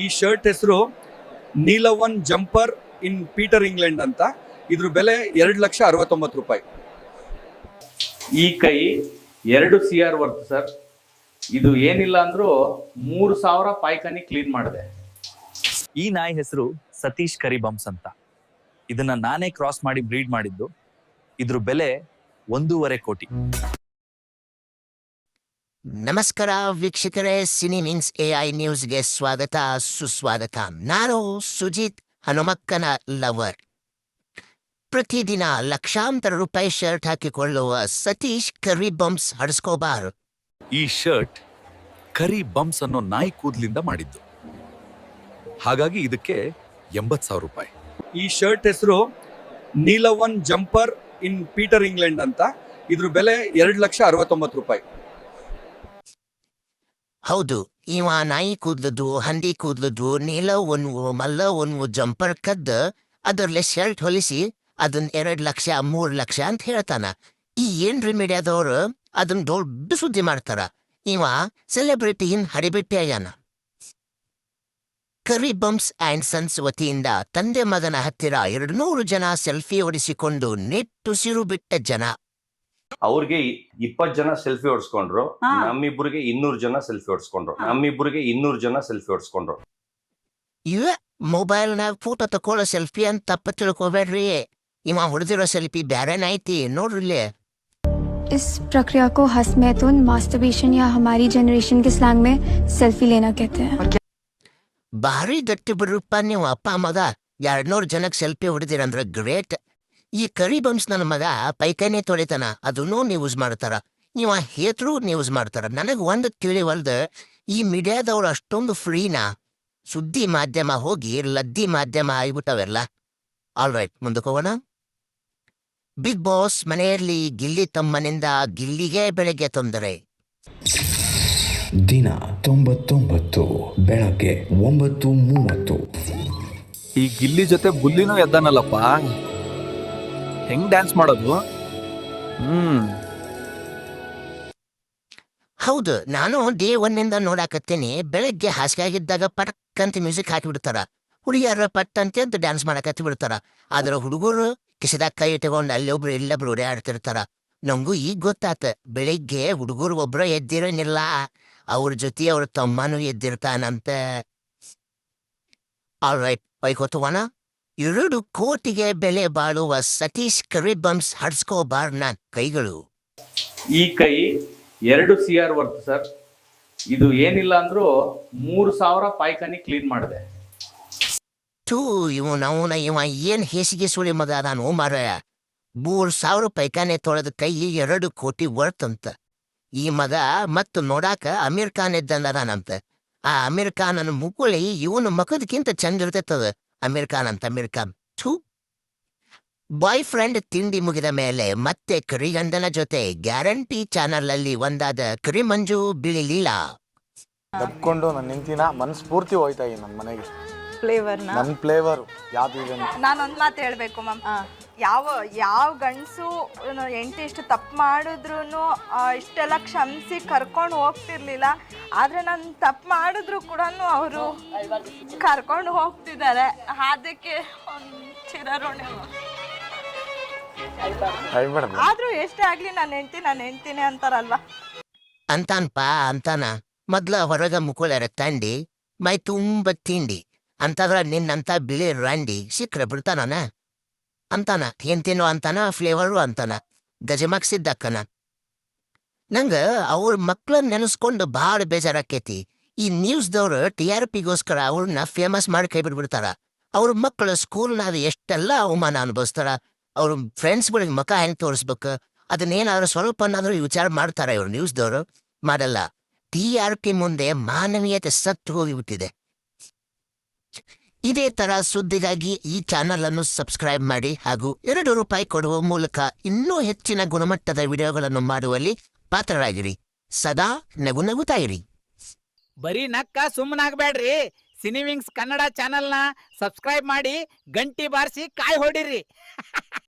ಈ ಶರ್ಟ್ ಹೆಸರು ನೀಲವನ್ ಜಂಪರ್ ಇನ್ ಪೀಟರ್ ಇಂಗ್ಲೆಂಡ್ ಅಂತ. ಇದ್ರ ಬೆಲೆ ಎರಡು ಲಕ್ಷ ಅರವತ್ತೊಂಬತ್ತು ರೂಪಾಯಿ. ಈ ಕೈ ಎರಡು ಸಿ ಆರ್ ವರ್ತ್ ಸರ್ ಇದು ಏನಿಲ್ಲ ಅಂದ್ರು ಮೂರು ಸಾವಿರ ಪಾಯ್ಕಾನಿ ಕ್ಲೀನ್ ಮಾಡಿದೆ. ಈ ನಾಯಿ ಹೆಸರು ಸತೀಶ್ ಕರಿಬಂಸ್ ಅಂತ. ಇದನ್ನ ನಾನೇ ಕ್ರಾಸ್ ಮಾಡಿ ಬ್ರೀಡ್ ಮಾಡಿದ್ದು. ಇದ್ರ ಬೆಲೆ ಒಂದೂವರೆ ಕೋಟಿ. ನಮಸ್ಕಾರ ವೀಕ್ಷಕರೇ ಸಿನಿ ಎ ಐ ನ್ಯೂಸ್ಗೆ ಸ್ವಾಗತ ಸುಸ್ವಾಗತ. ನಾನು ಸುಜಿತ್ ಹನುಮಕ್ಕನ ಲವರ್. ಪ್ರತಿದಿನ ಲಕ್ಷಾಂತರ ರೂಪಾಯಿ ಶರ್ಟ್ ಹಾಕಿಕೊಳ್ಳುವ ಸತೀಶ್ ಕರಿ ಬಂಪ್ಸ್ ಹಡ್ಸ್ಕೋಬಾರ್. ಈ ಶರ್ಟ್ ಕರಿ ಬಂಪ್ಸ್ ಅನ್ನೋ ನಾಯಿ ಕೂದಲಿಂದ ಮಾಡಿದ್ದು. ಹಾಗಾಗಿ ಇದಕ್ಕೆ ಎಂಬತ್ ಸಾವಿರ ರೂಪಾಯಿ. ಈ ಶರ್ಟ್ ಹೆಸರು ನೀಲವನ್ ಜಂಪರ್ ಇನ್ ಪೀಟರ್ ಇಂಗ್ಲೆಂಡ್ ಅಂತ. ಇದ್ರ ಬೆಲೆ ಎರಡು ಲಕ್ಷ ಅರವತ್ತೊಂಬತ್ತು ರೂಪಾಯಿ. ಹೌದು, ಇವ ನಾಯಿ ಕೂದ್ಲದು, ಹಂದಿ ಕೂದ್ಲದು, ನೀಲ ಒನ್ವು, ಮಲ್ಲ ಒನ್ವು, ಜಂಪರ್ ಕದ್ದ, ಅದರಲ್ಲೇ ಶರ್ಟ್ ಹೊಲಿಸಿ, ಅದನ್ ಎರಡ್ ಲಕ್ಷ, ಮೂರ್ ಲಕ್ಷ ಅಂತ ಹೇಳ್ತಾನ. ಈ ಏನ್ರಿ ಮೀಡಿಯಾದವ್ರು ಅದನ್ ದೊಡ್ಡ ಸುದ್ದಿ ಮಾಡ್ತಾರ. ಇವ ಸೆಲೆಬ್ರಿಟಿ ಹರಿಬಿಟ್ಟೆ ಆಗ್ಯಾನ ಕರಿ ಬಂಪ್ಸ್ ಆ್ಯಂಡ್ ಸನ್ಸ್ ವತಿಯಿಂದ ತಂದೆ ಮಗನ ಹತ್ತಿರ ಎರಡು ನೂರು ಜನ ಸೆಲ್ಫಿ ಹೊಡಿಸಿಕೊಂಡು ನೆಟ್ಟುಸಿರು ಬಿಟ್ಟ ಜನ. ಅವ್ರಿಗೆ ಇಪ್ಪತ್ ಜನ ಸೆಲ್ಫಿ ಹೊಡ್ಸ್ಕೊಂಡ್ರು ಹಾ. ನಮ್ಮಿಬ್ಬರಿಗೆ ಇನ್ನೂರ್ ಜನ ಸೆಲ್ಫಿ ಹೊಡ್ಸ್ಕೊಂಡ್ರು ಹಾ. ನಮ್ಮಿಬ್ಬರಿಗೆ ಇನ್ನೂರ್ ಜನ ಸೆಲ್ಫಿ ಹೊಡ್ಸ್ಕೊಂಡ್ರು ಇವ ಮೊಬೈಲ್ನಾಗ ಫೋಟೋ ತಕೊಳ್ಳೋ ಸೆಲ್ಫಿ ಅಂತ ತಪ್ಪ ತಿಳ್ಕೊಬೇಡ್ರಿ ಇವ ಹೊಡೆದಿರೋ ಸೆಲ್ಫಿ ಬ್ಯಾರೆನ ಐತಿ ನೋಡ್ರಿ ಇಲ್ಲಿ इस प्रक्रिया को हसमैतुन मास्टरबेशन या हमारी जनरेशन के स्लैंग में सेल्फी लेना कहते हैं ಭಾರಿ ಗಟ್ಟಿ ಬಿಡ್ರಪ್ಪ ನೀವು ಅಪ್ಪ ಮಗ ಎರಡ್ನೂರು ಜನಕ್ಕೆ ಸೆಲ್ಫಿ ಹೊಡೆದಿರಂದ್ರ ಗ್ರೇಟ್ ಈ ಕರಿ ಬಂಸ್ ನನ್ನ ಮಗ ಪೈಕೈನೆ ತೊಳಿತಾನ. ಅದನ್ನೂ ನ್ಯೂಸ್ ಮಾಡ್ತಾರ. ಇವ ಹೇತ್ರು ಯೂಸ್ ಮಾಡ್ತಾರ. ನನಗ್ ಒಂದು ತಿಳಿವಲ್ದ ಈ ಮೀಡಿಯಾದವ್ರು ಅಷ್ಟೊಂದು ಫ್ರೀನಾ ಸುದ್ದಿ ಮಾಧ್ಯಮ ಹೋಗಿ ಲದ್ದಿ ಮಾಧ್ಯಮ ಆಗ್ಬಿಟ್ಟವೆಲ್ಲ. ಆಲ್ ರೈಟ್ ಮುಂದಕ್ಕೆ ಹೋಗೋಣ. ಬಿಗ್ ಬಾಸ್ ಮನೆಯಲ್ಲಿ ಗಿಲ್ಲಿ ತಮ್ಮನಿಂದ ಗಿಲ್ಲಿಗೆ ಬೆಳಗ್ಗೆ ತೊಂದರೆ. ದಿನ ತೊಂಬತ್ತೊಂಬತ್ತು ಬೆಳಗ್ಗೆ ಒಂಬತ್ತು ಮೂವತ್ತು. ಈ ಗಿಲ್ಲಿ ಜೊತೆ ಬುಲ್ಲಿನೂ ಎದ್ದಾನಲ್ಲಪ್ಪ. ಹೆಂಗ್ ಡ್ಯಾನ್ಸ್ ಮಾಡೋದು? ಹ್ಮ್. ಹೌದು, ನಾನು ಡೇ ಒನ್ನಿಂದ ನೋಡಾಕತ್ತೀನಿ. ಬೆಳಗ್ಗೆ ಹಾಸಿಗೆಯಾಗಿದ್ದಾಗ ಪಟಕ್ ಅಂತ ಮ್ಯೂಸಿಕ್ ಹಾಕಿಬಿಡ್ತಾರ. ಹುಡುಗಿಯರ ಪಟ್ ಅಂತ ಡ್ಯಾನ್ಸ್ ಮಾಡಕತ್ತಿ ಬಿಡ್ತಾರ. ಆದ್ರ ಹುಡುಗರು ಕಿಸದಾಗ ಕೈ ಇಟ್ಕೊಂಡು ಅಲ್ಲೊಬ್ರು ಇಲ್ಲೊಬ್ರು ಓಡಾಡ್ತಿರ್ತಾರ. ನಂಗೂ ಈಗ ಗೊತ್ತಾತ, ಬೆಳಿಗ್ಗೆ ಹುಡುಗರು ಒಬ್ರು ಎದ್ದಿರೋನಿಲ್ಲ. ಅವ್ರ ಜೊತೆ ಅವ್ರ ತಮ್ಮನೂ ಎದ್ದಿರ್ತಾನಂತ. ಆಲ್ ರೈಟ್ ಬೈಕೋತವನ ಎರಡು ಕೋಟಿಗೆ ಬೆಲೆ ಬಾಳುವ ಸತೀಶ್ ಕರಿಬಂಸ್ ಹಡ್ಸ್ಕೋಬಾರ್ನ ಕೈಗಳು. ಈ ಕೈ ಎರಡು ಸಿ ಆರ್ ವರ್ತ್ ಸರ್. ಇದು ಏನಿಲ್ಲ ಅಂದ್ರೂ ಮೂರು ಸಾವಿರ ಪಾಯ್ಕಾನಿ ಕ್ಲೀನ್ ಮಾಡಿದೆ. ಟೂ ಇವನ ಅವನ ಇವ ಏನ್ ಹೇಸಿಗೆ ಸುಳಿ ಮಗ ಅದಾನು ಮಾರಾಯ. ಮೂರ್ ಸಾವಿರ ಪೈಕಾನೆ ತೊಳೆದ ಕೈ ಎರಡು ಕೋಟಿ ವರ್ತ್ ಅಂತ. ಈ ಮಗ ಮತ್ತು ನೋಡಾಕ ಅಮೀರ್ ಖಾನ್ ಇದ್ದಂದದಾನಂತ ಆ ಅಮೀರ್ ಅನ್ನು ಮುಗುಳಿ ಇವನು ಮಕದಕ್ಕಿಂತ ಚಂದ ಇರ್ತೈತದ. ಅಮೀರ್ ಖಾನ್ ಅಂತ ಅಮೀರ್ ಖಾನ್ ಥೂ. ಬಾಯ್ ಫ್ರೆಂಡ್ ತಿಂಡಿ ಮುಗಿದ ಮೇಲೆ ಮತ್ತೆ ಕರಿಗಂಧನ ಜೊತೆ ಗ್ಯಾರಂಟಿ ಚಾನಲ್ ಅಲ್ಲಿ ಒಂದಾದ ಕರಿಮಂಜು ಬಿಳಿ ಲೀಲಾ. ದಬ್ಕೊಂಡು ನನ್ನ ನಿಂತಿನ ಮನಸ್ಫೂರ್ತಿ ಹೋಯ್ತಾ ಇದೆ ನನ್ನ ಮನೆಗೆ. ಫ್ಲೇವರ್ ನನ್ನ ಫ್ಲೇವರ್ ಯಾವ್ದು ನಾನು ನಾನೊಂದು ಮಾತು ಹೇಳಬೇಕು ಮ್ಯಾಮ್. ಯಾವ ಯಾವ ಗಂಡಸು ಎಂಟು ಇಷ್ಟು ತಪ್ಪು ಮಾಡಿದ್ರು ಇಷ್ಟೆಲ್ಲ ಕ್ಷಮಿಸಿ ಕರ್ಕೊಂಡು ಹೋಗ್ತಿರ್ಲಿಲ್ಲ. ಆದರೆ ನಾನು ತಪ್ಪು ಮಾಡಿದ್ರು ಕೂಡ ಅವರು ಕರ್ಕೊಂಡು ಹೋಗ್ತಿದ್ದಾರೆ. ಅದಕ್ಕೆ ಒಂದು ಆದ್ರೂ ಮೇಡಮ್ ಆದರೂ ಎಷ್ಟೇ ಆಗಲಿ ನಾನು ಹೆಂಡ್ತಿ ನಾನು ಹೆಂಡ್ತೀನಿ ಅಂತಾರಲ್ವಾ? ಅಂತಾನ್ಪ ಅಂತಾನ. ಮೊದ್ಲ ಹೊರಗ ಮುಕುಳರ ತಂಡಿ ಮೈ ತುಂಬ ತಿಂಡಿ. ಅಂತದ್ರ ನಿನ್ನಂತ ಬಿಳಿ ರಂಡಿ ಸಿಕ್ಕ್ರೆ ಬಿಡ್ತಾನ ಅಂತಾನ ಹೆಂತೇನೋ ಅಂತಾನ ಫ್ಲೇವರು ಅಂತಾನ ಗಜಮಕ್ ನಂಗೆ ಅವ್ರ ಮಕ್ಳನ್ನ ನೆನೆಸ್ಕೊಂಡು ಭಾಳ ಬೇಜಾರಾಕೈತಿ ಈ ನ್ಯೂಸ್ದವ್ರು ಟಿ ಆರ್ ಪಿಗೋಸ್ಕರ ಅವ್ರನ್ನ ಫೇಮಸ್ ಮಾಡಿ ಕೈ ಬಿಡ್ಬಿಡ್ತಾರ ಅವ್ರ ಮಕ್ಕಳು ಸ್ಕೂಲ್ನಾಗ ಎಷ್ಟೆಲ್ಲ ಅವಮಾನ ಅನುಭವಿಸ್ತಾರ. ಅವ್ರ ಫ್ರೆಂಡ್ಸ್ಗಳಿಗೆ ಮಕ ಹೆಂಗೆ ತೋರಿಸ್ಬೇಕು. ಅದನ್ನೇನಾದ್ರೂ ಸ್ವಲ್ಪನಾದ್ರೂ ವಿಚಾರ ಮಾಡ್ತಾರ ಇವ್ರು ನ್ಯೂಸ್ದವರು ಮಾಡಲ್ಲ. ಟಿ ಆರ್ ಪಿ ಮುಂದೆ ಮಾನವೀಯತೆ ಸತ್ತು ಹೋಗಿಬಿಟ್ಟಿದೆ. ಇದೇ ತರ ಸುದ್ದಿಗಾಗಿ ಈ ಚಾನಲ್ ಅನ್ನು ಸಬ್ಸ್ಕ್ರೈಬ್ ಮಾಡಿ ಹಾಗೂ ಎರಡು ರೂಪಾಯಿ ಕೊಡುವ ಮೂಲಕ ಇನ್ನೂ ಹೆಚ್ಚಿನ ಗುಣಮಟ್ಟದ ವಿಡಿಯೋಗಳನ್ನು ಮಾಡುವಲ್ಲಿ ಪಾತ್ರರಾಗಿರಿ. ಸದಾ ನಗು ನಗುತ್ತಾ ಇರಿ. ಬರೀ ನಕ್ಕ ಸುಮ್ಮನಾಗಬೇಡ್ರಿ ಸಿನಿವಿಂಗ್ಸ್ ಕನ್ನಡ ಚಾನೆಲ್ನ ಸಬ್ಸ್ಕ್ರೈಬ್ ಮಾಡಿ, ಗಂಟಿ ಬಾರಿಸಿ ಕಾಯಿ ಹೊಡಿರಿ.